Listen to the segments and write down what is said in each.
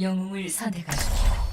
영웅을 선택하십시오.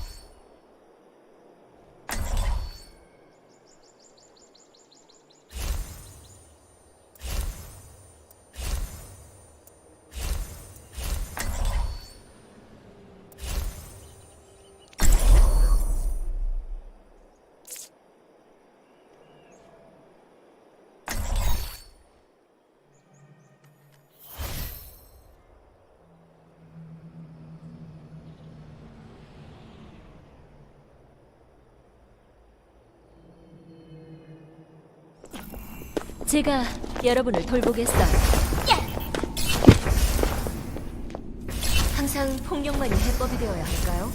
제가 여러분을 돌보겠어요. 항상 폭력만이 해법이 되어야 할까요?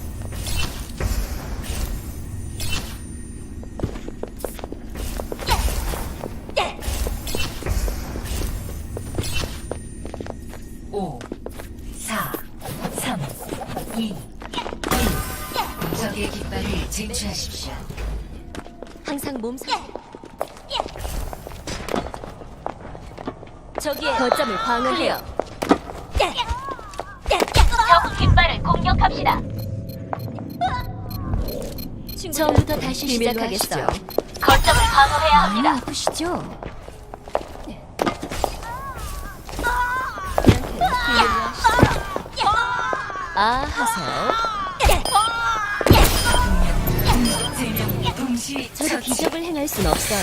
오, 사, 삼, 이, 일. 적의 깃발을 쟁취하십시오. 항상 몸살. 저기에 거점을 방어해요. 적 깃발을 공격합시다. 처음부터 다시 시작하겠어요. 거점을 방어해야 많이 합니다. 아프시죠? 아 하세요. 저도. 기적을 행할 순 없어요.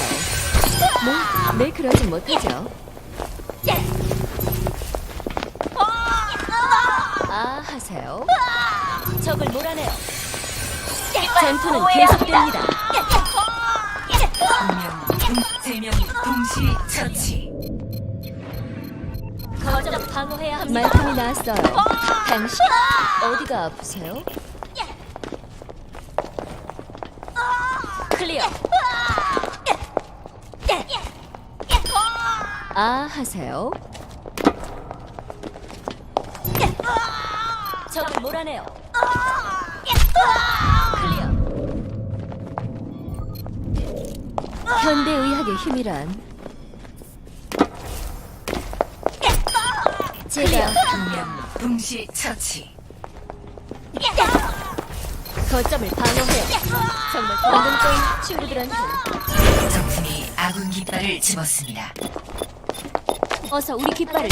뭐, 늘 그러진 못하죠. 하세요. 적을 몰아내요. 전투는 계속됩니다. 두명 세명 동시 처치. 거점 방어해야 합니다. 말씀이 나왔어요. 당신 어디가 아프세요? 클리어. 아 하세요. 적을 몰아내요. 클리어. 현대 의학의 힘이란 제가 두명 동시 처치. 거점을 방어해요. 정말 방금 전 친구들한테 적팀이 아군 깃발을 집었습니다. 어서 우리 깃발을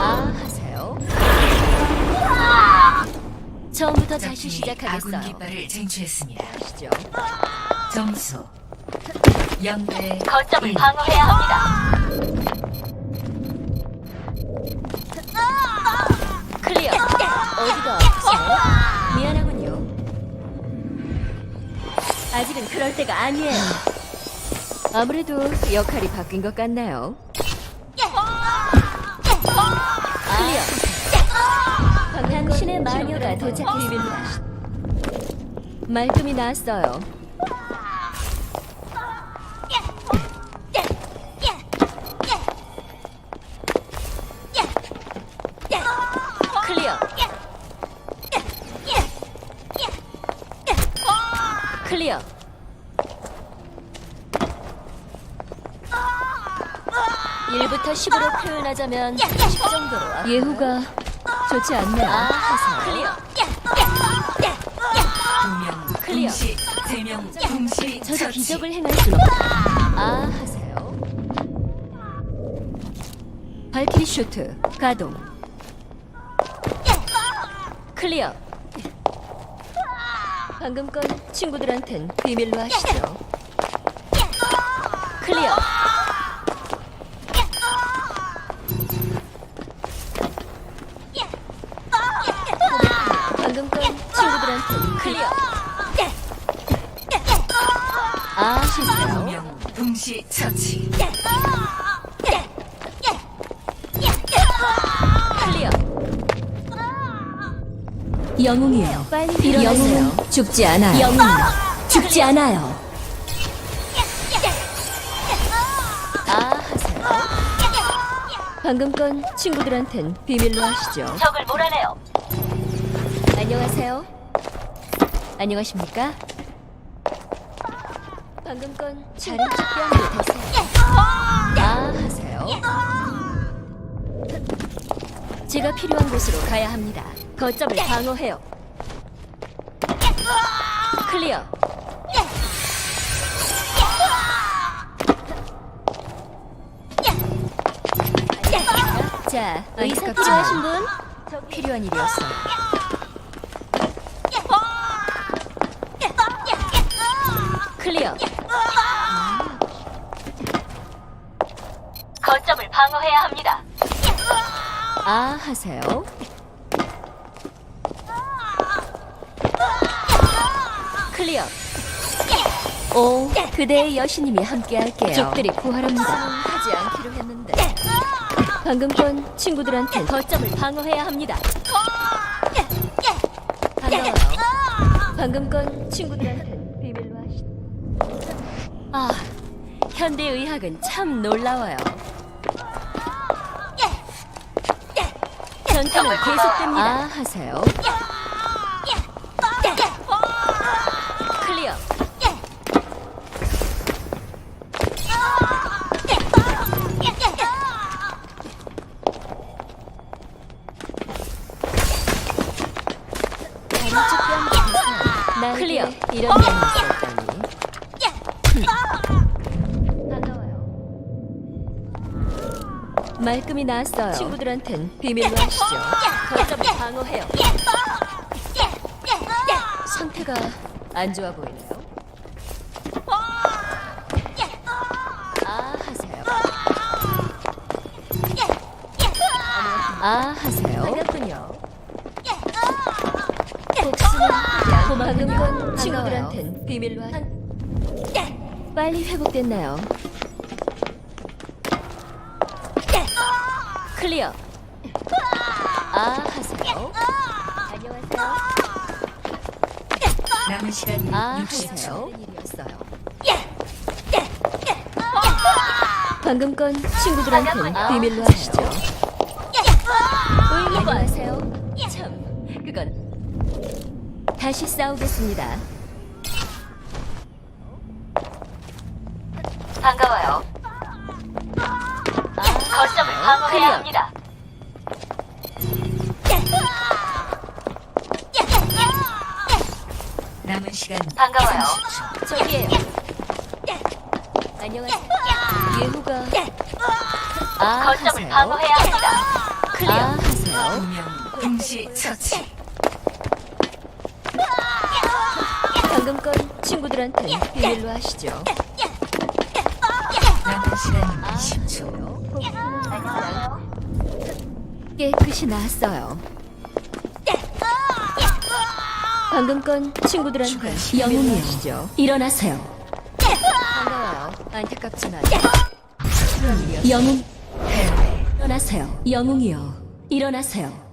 아 하세요. 처음부터 다시 아군 시작하겠어요. 깃발을 쟁취했습니다. 아시죠? 점수 0대 거점을 1. 방어해야 합니다. 클리어. 어디가 아프세요? 미안하군요. 아직은 그럴 때가 아니에요. 아무래도 역할이 바뀐 것 같나요? 클리어. 마녀가 도착했습니다. 말끔히 나왔어요. 클리어. 클리어. 일부터 10으로 표현하자면 10 정도로 아파요. 예후가 좋지 않네요. 아, 하세요. 클리어. 두명 클리어. 동시 세명 동시 저도 처치. 기적을 행할 순 없. 아, 하세요. 발키리 슈트 가동. 클리어. 방금 건 친구들한텐 비밀로 하시죠. 클리어. 명 동시 처치. 클리어. 영웅이요. 빨리 일어나세요. 영웅은 죽지 않아요. 영웅 죽지 않아요. 아 하세요. 방금 건 친구들한텐 비밀로 하시죠. 적을 몰아내요. 안녕하세요. 안녕하십니까? 방금 건 다른 직병으로 되세요. 아 하세요. 제가 필요한 곳으로 가야 합니다. 거점을 방어해요. 클리어. 자, 의사 필요하신 분? 필요한 일이었어. 클리어. 방어해야 합니다. 아 하세요. 클리어. 오, 그대의 여신님이 함께할게요. 적들이 구하랍니다. 하지 않기로 했는데. 방금 건 친구들한테 거점을 방어해야 합니다. 반가워요. 방금 건 친구들한테 비밀로 하시. 아, 현대 의학은 참 놀라워요. 전투는 계속됩니다. 아 하세요. 클리어. 난 클리어. 이런 있었다니. 반가워요. 말끔히 나왔어요. 친구들한텐 비밀로 하시죠. 거점을 방어해요. 상태가 안 좋아 보이네요. 아 하세요. 아 하세요. 반갑군요. 방금 건 친구들한텐 비밀로 하. 빨리 회복됐나요? 클리어. 아 하세요. 안녕하세요. 남은 시간 아 60초. 하세요. 방금 건 친구들한테 반갑군요. 비밀로 하시죠. 안녕하세요. 참, 그건 다시 싸우겠습니다. 반가워요. 방어해야. 합니다. 남은 시간 반가워요. 30초. 저기에요. 안녕하세요. 예후가 아 거점을 하세요. 방어해야 합니다. 클리어 아, 하세요. 분명 동시 처치. 방금 건 친구들한테 비밀로 하시죠. 시간 아 20초. 안녕하세요. 깨끗이 나았어요. 방금 건 친구들한테 영웅이요. 하시죠. 일어나세요. 안타깝지만 영웅. 일어나세요. 영웅이요. 일어나세요.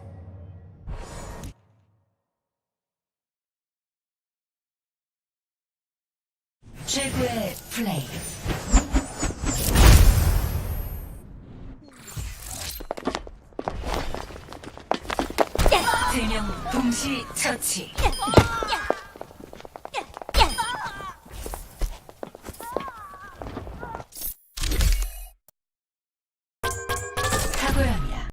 최고의 플레이. 세 명 동시 처치.